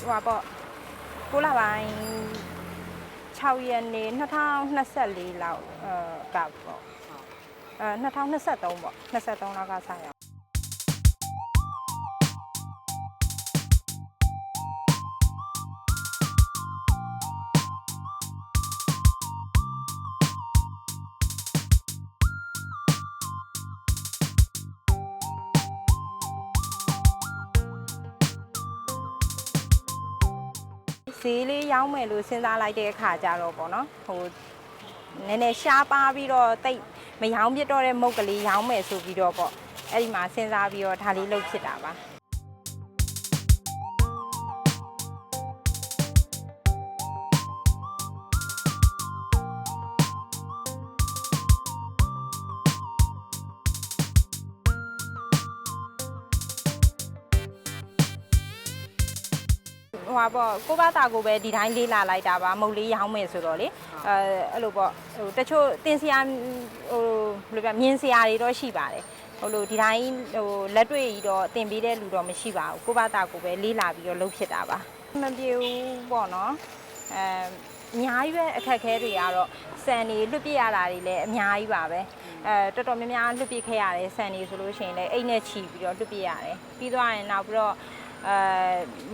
ဟိုပါပေါ့ကိုလာပိုင်း6ရက်နေ့2024လောက်အဲကပေါ့အဲ2023ပေါ့23လောက်ကစရ ဈေးလေးရောင်းမယ်လို့စဉ်းစားလိုက်တဲ့အခါကျတော့ပေါ့နော်ဟိုနည်းနည်းရှားပါပြီးတော့တိတ်မရောင်းပြတော့တဲ့မုတ်ကလေးရောင်းမယ်ဆိုပြီးတော့ပေါ့အဲ့ဒီမှာစဉ်းစားပြီးတော့ဒါလေးလုပ်ဖြစ်တာပါ ဟိုပါပေါ့ကိုဘာတာကိုပဲဒီတိုင်းလေးလာလိုက်တာပါမုတ်လေးရောင်းမယ်ဆိုတော့လေအဲအဲ့လိုပေါ့ဟိုတချို့တင်စရာဟိုဘယ်လိုပြမြင်စရာတွေတော့ရှိပါတယ်ဟိုလိုဒီတိုင်းဟိုလက်တွေ့ကြီးတော့တင်ပေးတဲ့လူတော့မရှိပါဘူးကိုဘာတာကိုပဲလေးလာပြီးတော့လှုပ်ဖြစ်တာပါမပြေဘူးပေါ့နော်အဲအများကြီးပဲအခက်အခဲတွေကတော့စံနေလွတ်ပြရတာတွေလည်းအများကြီးပါပဲအဲတော်တော်များများလွတ်ပြခဲ့ရတယ်စံနေဆိုလို့ရှိရင်လည်းအိတ်နဲ့ချီပြီးတော့လွတ်ပြရတယ်ပြီးသွားရင်နောက်ပြီးတော့ အဲ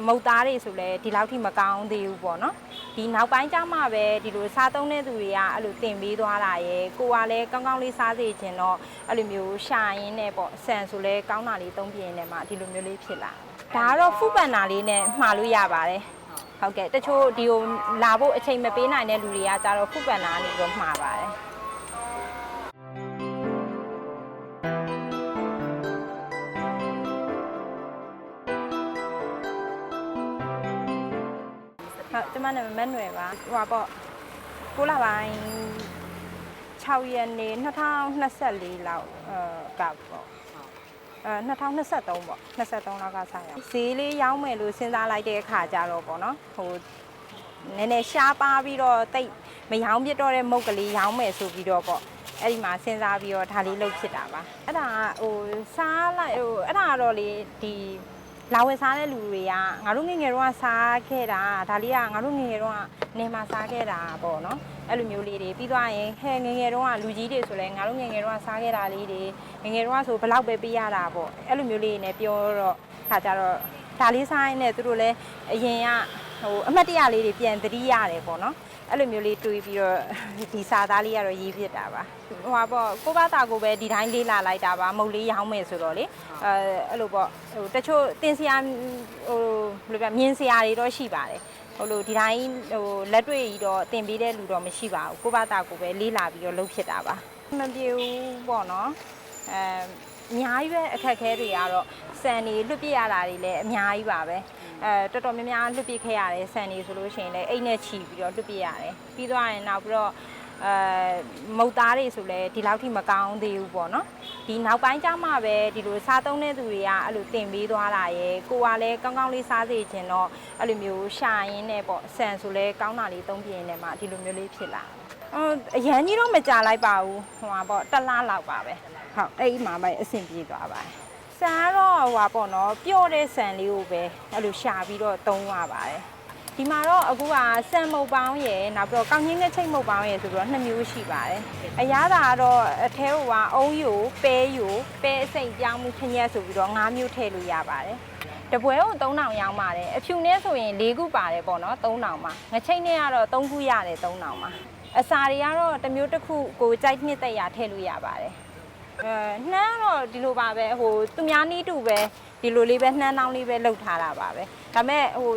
မုတ်သားတွေဆိုလဲဒီလောက်ထိမကောင်းသေးဘူးပေါ့နော်ဒီနောက်ပိုင်းကျမှပဲဒီလိုစားသုံးတဲ့သူတွေကအဲ့လိုတင်ပေးသွားတာရယ်ကိုကလည်းကောင်းကောင်းလေးစားစေချင်တော့အဲ့လိုမျိုးရှာရင်းနဲ့ပေါ့ဆန်ဆိုလဲကောင်းတာလေးသုံးပြင်းနဲ့မှဒီလိုမျိုးလေးဖြစ်လာဒါကတော့ဖူပန်နာလေးနဲ့မှားလို့ရပါတယ်ဟုတ်ကဲ့တချို့ဒီကိုလာဖို့အချိန်မပေးနိုင်တဲ့လူတွေကကြတော့ဖူပန်နာကနေပြီးတော့မှားပါတယ် ဟုတ်ကျမနာမည်မက်နွယ်ပါဟိုပါပေါ့ကိုလာပိုင်း6ရက်နေ့2024လောက်အဲကပေါ့အဲ2023ပေါ့23လောက်ကစရအောင်ဈေးလေးရောင်းမယ်လို့စဉ်းစားလိုက်တဲ့အခါကျတော့ပေါ့နော်ဟိုနည်းနည်းရှားပါပြီးတော့တိတ်မရောင်းပြတော့တဲ့မုတ်ကလေးရောင်းမယ်ဆိုပြီးတော့ပေါ့အဲ့ဒီမှာစဉ်းစားပြီးတော့ဒါလေးလုပ်ဖြစ်တာပါအဲ့ဒါကဟိုစားလိုက်ဟိုအဲ့ဒါကတော့လေဒီ လာဝယ်စားတဲ့လူတွေကငါတို့ငယ်ငယ်တော့စားခဲ့တာဒါလေးကငါတို့ငယ်ငယ်တော့နေမှာစားခဲ့တာပေါ့နော်အဲ့လိုမျိုးလေးတွေပြီးသွားရင်ဟဲငယ်ငယ်တော့လူကြီးတွေဆိုလဲငါတို့ငယ်ငယ်တော့စားခဲ့တာလေးတွေငယ်ငယ်တော့ဆိုဘယ်လောက်ပဲပေးရတာပေါ့အဲ့လိုမျိုးလေးတွေနဲ့ပြောတော့ခါကြတော့ဒါလေးစားရင်လည်းသူတို့လည်းအရင်က ဟိုအမှတ်တရလေးတွေပြန်သတိရတယ်ပေါ့နော်အဲ့လိုမျိုးလေးတွေးပြီးတော့ဒီစာသားလေးကတော့ရေးဖြစ်တာပါဟိုပါပေါ့ကိုဘာတာကိုပဲဒီတိုင်းလေးလာလိုက်တာပါမုတ်လေးရောင်းမယ်ဆိုတော့လေအဲအဲ့လိုပေါ့ဟိုတချို့တင်စရာဟိုဘယ်လိုပြမြင်စရာတွေတော့ရှိပါတယ်ဟိုလိုဒီတိုင်းဟိုလက်တွေ့ကြီးတော့တင်ပေးတဲ့လူတော့မရှိပါဘူးကိုဘာတာကိုပဲလေးလာပြီးတော့လုပ်ဖြစ်တာပါမပြေဘူးပေါ့နော်အဲအများကြီးပဲအခက်အခဲတွေကတော့စံနေလွတ်ပြရတာတွေလည်းအများကြီးပါပဲ အဲတော်တော်များများလွတ်ပြခဲ့ရတယ်ဆန်နေဆိုလို့ရှိရင်လည်းအိတ်နဲ့ချီပြီးတော့လွတ်ပြရတယ်ပြီးသွားရင်နောက်ပြီးတော့အဲမုတ်သားတွေဆိုလည်းဒီလောက်ထိမကောင်းသေးဘူးပေါ့နော်ဒီနောက်ပိုင်းကျမှပဲဒီလိုစားသုံးတဲ့သူတွေကအဲ့လိုတင်ပေးသွားတာရယ်ကိုကလည်းကောင်းကောင်းလေးစားစေချင်တော့အဲ့လိုမျိုးရှာရင်းနဲ့ပေါ့ဆန်ဆိုလည်းကောင်းတာလေးသုံးပြင်းနဲ့မှဒီလိုမျိုးလေးဖြစ်လာအော်အရန်ကြီးတော့မကြလိုက်ပါဘူးဟိုမှာပေါ့တစ်လားလောက်ပါပဲဟုတ်အဲ့ဒီမှာပဲအဆင်ပြေသွားပါတယ် ဆန်ကတော့ဟိုပါပေါ့နော်ပျော့တဲ့ဆန်လေးကိုပဲအဲ့လိုရှာပြီးတော့သုံးရပါတယ်ဒီမှာတော့အခုကဆန်မုတ်ပေါင်းရယ်နောက်ပြီးတော့ကောင်းချင်းငချိတ်မုတ်ပေါင်းရယ်ဆိုပြီးတော့နှစ်မျိုးရှိပါတယ်အရသာကတော့အထဲဟိုကအုံးယိုပဲယိုပဲအစိမ့်ပြောင်းမှုခရက်ဆိုပြီးတော့၅မျိုးထည့်လို့ရပါတယ်တပွဲကို3000ရောင်းပါတယ်အဖြူနဲ့ဆိုရင်၄ခုပါတယ်ပေါ့နော်3000မှာငချိတ်နဲ့ကတော့3ခုရတယ်3000မှာအစာတွေကတော့တစ်မျိုးတစ်ခုကိုကြိုက်နှစ်သက်ရထည့်လို့ရပါတယ် အဲနှမ်းတော့ဒီလိုပါပဲဟိုသူများနီးတူပဲဒီလိုလေးပဲနှမ်းတောင်းလေးပဲလှုပ်ထားတာပါပဲဒါပေမဲ့ဟို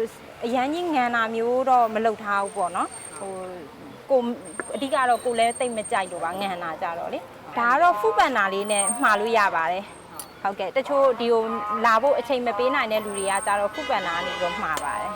အရန်ကြီးငံတာမျိုးတော့မလှုပ်ထားဘူးပေါ့နော်ဟိုကိုအဓိကတော့ကိုလည်းတိတ်မကြိုက်တော့ပါငံတာကြတော့လေဒါကတော့ဖူပန်နာလေးနဲ့မှားလို့ရပါတယ်ဟုတ်ကဲ့တချို့ဒီကိုလာဖို့အချိန်မပေးနိုင်တဲ့လူတွေကကြတော့ဖူပန်နာကနေပြီးတော့မှားပါတယ်